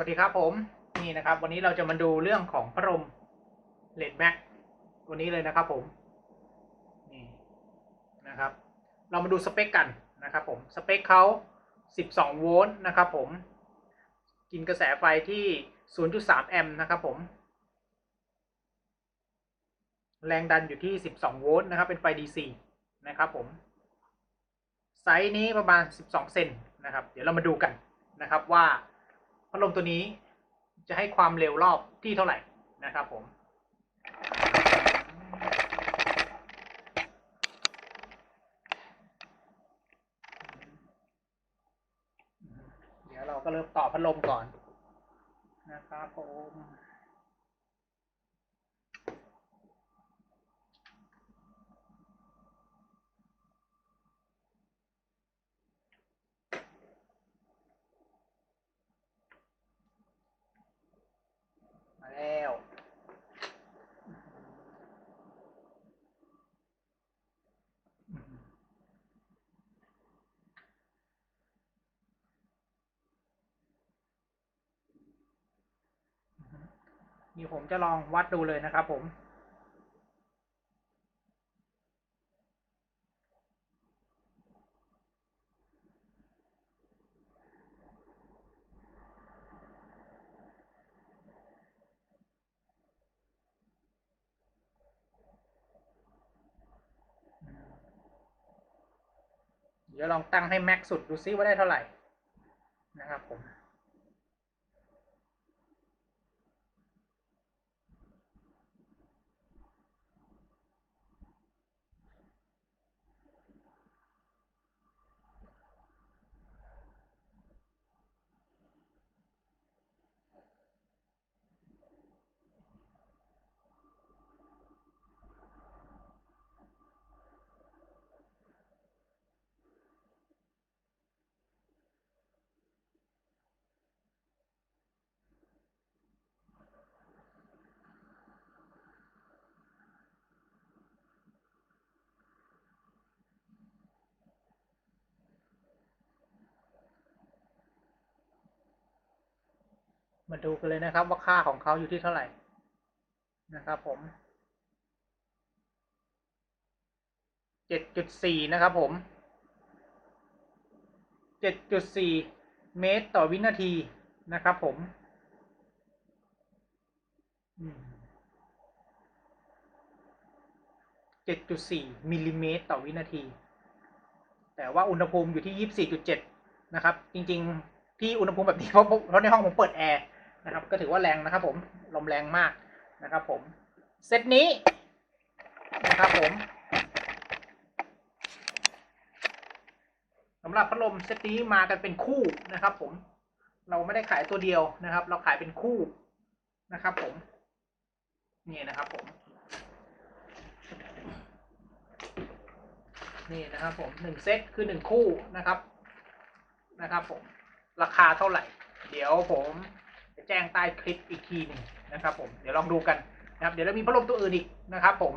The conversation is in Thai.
วัสดีครับผมนี่นะครับ วันนี้เราจะมาดูเรื่องของพัดลมเลดแม็กตัวนี้เลยนะครับผมนี่นะครับ เรามาดูสเปคกันนะครับผมสเปคเขา 12 โวลต์นะครับผม กินกระแสไฟที่ 0.3 แอมป์นะครับผม แรงดันอยู่ที่ 12 โวลต์นะครับ เป็นไฟ DC นะครับผม ไซส์นี้ประมาณ 12 เซนนะครับ เดี๋ยวเรามาดูกันนะครับว่า พัดลมตัวนี้จะให้ความเร็วรอบที่เท่าไหร่นะครับผม เดี๋ยวเราก็เริ่มต่อพัดลมก่อนนะครับผม มาแล้ว นี่ผมจะลองวัดดูเลยนะครับผม เดี๋ยวลองตั้งให้แม็กสุดดูซิว่าได้เท่าไหร่นะครับผม มาดูกันเลยนะครับว่าค่าของเขาอยู่ที่เท่าไหร่นะครับผมเจ็ดจุดสี่นะครับผมเจ็ดจุดสี่เมตรต่อวินาทีนะครับผมเจ็ดจุดสี่มิลลิเมตรต่อวินาที แต่ว่าอุณหภูมิอยู่ที่ยี่สิบสี่จุดเจ็ดนะครับ จริง ๆ ที่อุณหภูมิแบบนี้เพราะเพราะในห้องผมเปิดแอร์ นะครับ ก็ถือว่าแรงนะครับผมลมแรงมากนะครับผมเซตนี้นะครับผมสำหรับพัดลมเซตนี้มากันเป็นคู่นะครับ ผม เราไม่ได้ขายตัวเดียวนะครับ เราขายเป็นคู่นะครับ ผมนี่นะครับผม นี่นะครับผมหนึ่งเซตคือหนึ่งคู่นะครับนะครับ ผม ราคาเท่าไหร่ เดี๋ยวผม แจ้งใต้คลิปอีกทีหนึ่งนะครับผมเดี๋ยวลองดูกันนะครับเดี๋ยวเรามีพัดลมตัวอื่นอีกนะครับผม